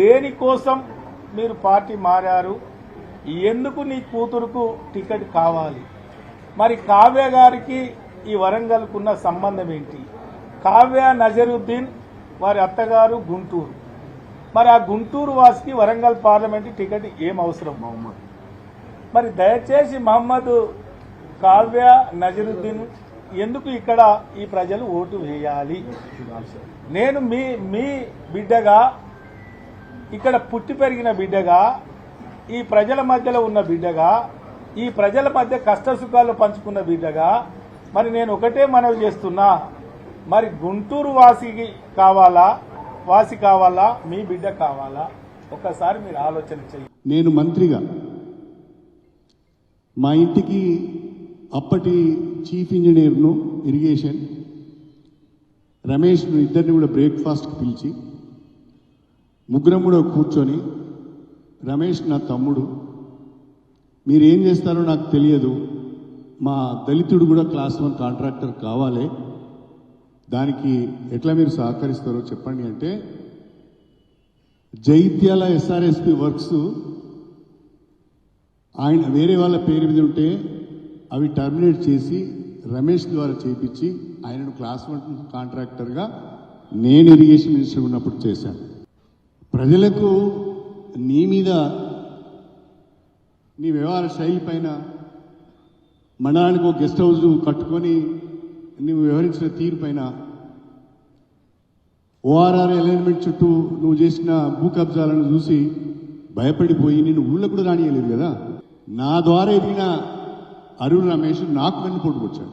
దేనికోసం మీరు పార్టీ మారారు? ఎందుకు నీ కూతురుకు టికెట్ కావాలి? మరి కావ్య గారికి ఈ వరంగల్కున్న సంబంధం ఏంటి? కావ్య నజరుద్దీన్ వారి అత్తగారు గుంటూరు. మరి ఆ గుంటూరు వాసికి వరంగల్ పార్లమెంట్ టికెట్ ఏం అవసరం? మహమ్మద్. మరి దయచేసి మహమ్మద్ కావ్య నజరుద్దీన్ ఎందుకు ఇక్కడ ఈ ప్రజలు ఓటు వేయాలి? నేను మీ మీ బిడ్డగా ఇక్కడ పుట్టి పెరిగిన బిడ్డగా ఈ ప్రజల మధ్యలో ఉన్న బిడ్డగా ఈ ప్రజల మధ్య కష్ట సుఖాలు పంచుకున్న బిడ్డగా మరి నేను ఒకటే మనవి చేస్తున్నా. మరి గుంటూరు వాసికి కావాలా? వాసి కావాలా? మీ బిడ్డ కావాలా? ఒక్కసారి మీరు ఆలోచన చేయండి నేను మంత్రిగా మా ఇంటికి అప్పటి చీఫ్ ఇంజనీర్ను ఇరిగేషన్ రమేష్ను ఇద్దరిని కూడా బ్రేక్ఫాస్ట్కి పిలిచి ముగ్గురం కూడా కూర్చొని రమేష్ నా తమ్ముడు మీరు ఏం చేస్తారో నాకు తెలియదు. మా దళితుడు కూడా క్లాస్ వన్ కాంట్రాక్టర్ కావాలి. దానికి ఎట్లా మీరు సహకరిస్తారో చెప్పండి అంటే జైత్యాల ఎస్ఆర్ఎస్పి వర్క్స్ ఆయన వేరే వాళ్ళ పేరు మీద ఉంటే అవి టర్మినేట్ చేసి రమేష్ ద్వారా చేపించి ఆయనను క్లాస్ వన్ కాంట్రాక్టర్గా నేను ఇరిగేషన్ మినిస్టర్ ఉన్నప్పుడు చేశాను. ప్రజలకు నీ మీద నీ వ్యవహార శైలి పైన మండలానికి ఒక గెస్ట్ హౌస్ కట్టుకొని నువ్వు వ్యవహరించిన తీరు పైన ఓఆర్ఆర్ అలైన్మెంట్ చుట్టూ నువ్వు చేసిన భూ కబ్జాలను చూసి భయపడిపోయి నేను ఊళ్ళో కూడా రానియలేదు కదా? నా ద్వారా ఎదిగిన అరుణ్ రమేష్ నాకు వెన్ను పొట్టుకొచ్చాడు